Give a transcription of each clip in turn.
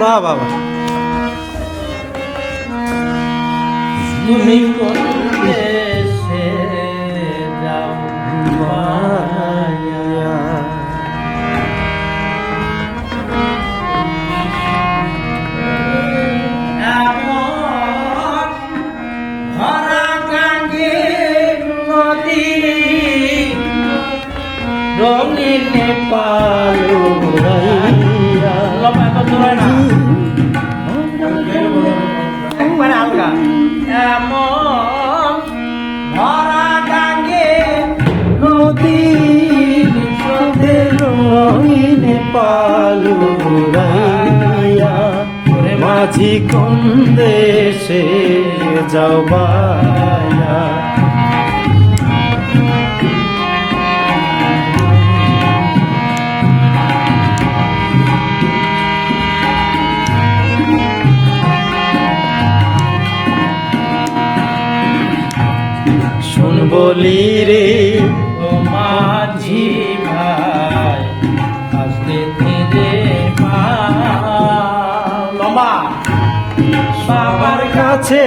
বাহ বাহ। তুমি কোন দেশে যাও পালু লম্বা কত না। একবারে আলগা। এমন ভরা গাঙ্গে নদীর সাথে রঙিন মাঝি কোন দেশে যাও বলি রে ও মাঝি ভাই আসতে ধীরে লম্বা। বাবার কাছে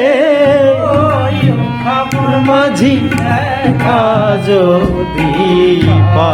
খবর মাঝি দেখা যদি পা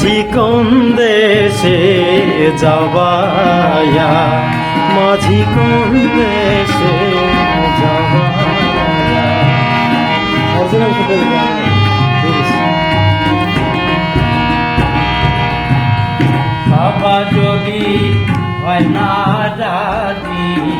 মাঝি কোন দেশে যাবায়া মাঝি কোন দেশে বাবা যদি হয় না রাজি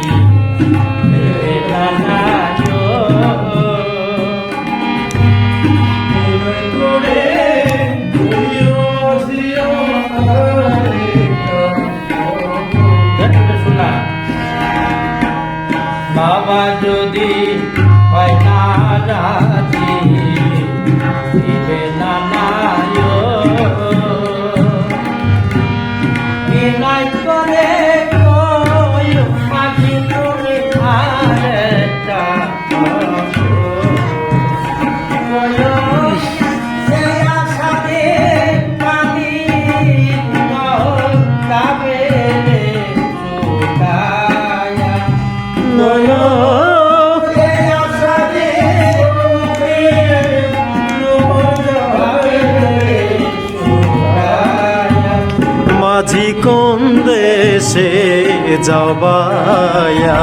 রাজি মাঝি কোন দেশে যাবায়া